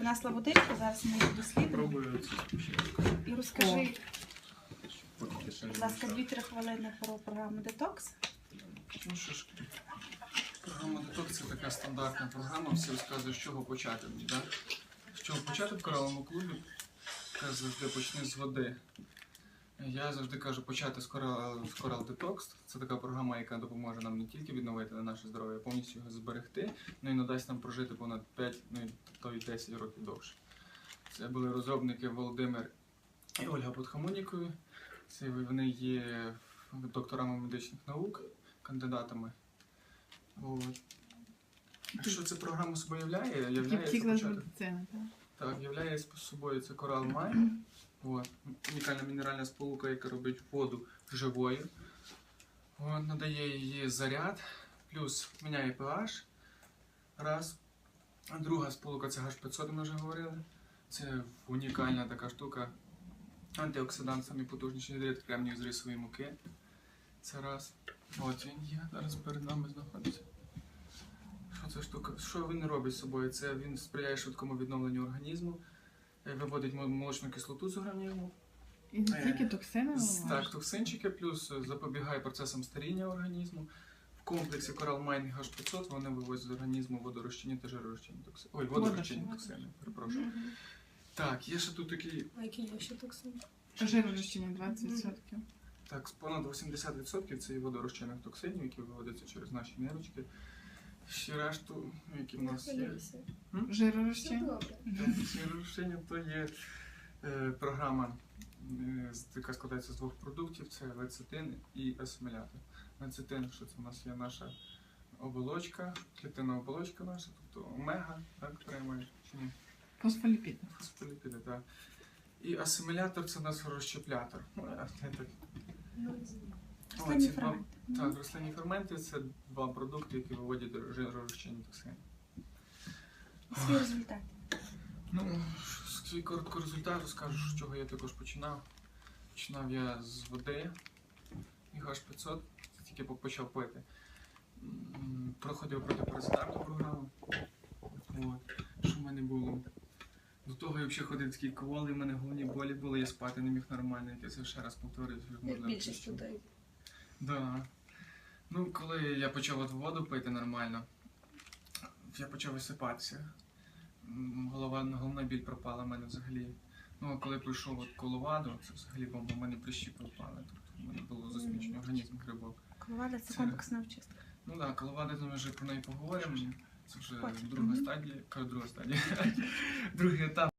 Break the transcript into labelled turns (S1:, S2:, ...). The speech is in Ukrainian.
S1: принесла водичку, зараз ми її дослідимо.
S2: Пробую цю спочатку.
S1: І розкажи, будь ласка,
S2: знайшов.
S1: 2-3 хвилини про програму Детокс.
S2: Ну що ж, програма Детокс це така стандартна програма, всі розказують, з чого почати. Так? З чого почати в кораловому клубі? Яка завжди почни з води. Я завжди кажу почати з Coral, з Coral Detox. Це така програма, яка допоможе нам не тільки відновити наше здоров'я, а повністю його зберегти, ну і надасть нам прожити понад 5, ну то й 10 років довше. Це були розробники Володимир і Ольга Подхамонікові. Це вони є докторами медичних наук, кандидатами. От. Що ця програма собою являє? Являє
S3: медицини, так?
S2: так, являє собою це корал Майн. От. Унікальна мінеральна сполука, яка робить воду живою. От, надає її заряд, плюс міняє pH. Раз. Друга сполука це H500, ми вже говорили. Це унікальна така штука. Антиоксидант, самий потужніший гідрид кремнію з рисової муки. Це раз. От він є, зараз перед нами знаходиться. Що це штука? Що він робить з собою? Це він сприяє швидкому відновленню організму, виводить молочну кислоту з організму,
S3: І не
S2: Е,
S3: тільки токсини
S2: так, токсинчики, плюс е, запобігає процесам старіння організму. В комплексі Coral Mine H500 вони вивозять з організму водорозчинні та жиророзчинні токсини. Ой, водорозчинні токсини, перепрошую. Так, є ще тут такий,
S4: А які є ще токсини?
S3: Жиророзчинні 20%.
S2: так, понад 80% це є водорозчинних токсинів, які виводяться через наші нирочки. Ще решту, які в нас є.
S4: Добре.
S2: Сірушення то є е, програма, е, яка складається з двох продуктів: це лецитин і асимілятор. Лецитин, що це у нас є наша оболочка, клітинна оболочка наша, тобто омега, так приймаєш чи ні?
S3: Фосфоліпіди.
S2: Фосфоліпіди, так. І асимілятор це у нас розщеплятор. Ну, я так.
S4: Ну,
S2: О, ці два-
S1: ферменти.
S2: Так, рослинні ферменти це два продукти, які виводять жиророзчинні токсини.
S1: Свій результат.
S2: Ну, свій коротко результат розкажу, з чого я також починав. Починав я з води і H500, це тільки почав пити. Проходив протипаразитарну програму. От. Що в мене було? До того я взагалі ходив такий кволи, в мене головні болі були, я спати не міг нормально, я це ще раз повторюю.
S4: Як
S2: можливо,
S4: більшість людей.
S2: Да. Ну, коли я почав от воду пити нормально, я почав висипатися. Голова, головна біль пропала в мене взагалі. Ну, а коли прийшов от коловаду, це взагалі бомба, в мене прищі пропали. Тобто в мене було засмічення організм грибок.
S1: Коловада це
S2: Це-
S1: комплексна очистка.
S2: Ну так, да, коловада, ми вже про неї поговоримо. Це вже
S1: Потім.
S2: друга стадія, кажу, друга стадія. Другий етап.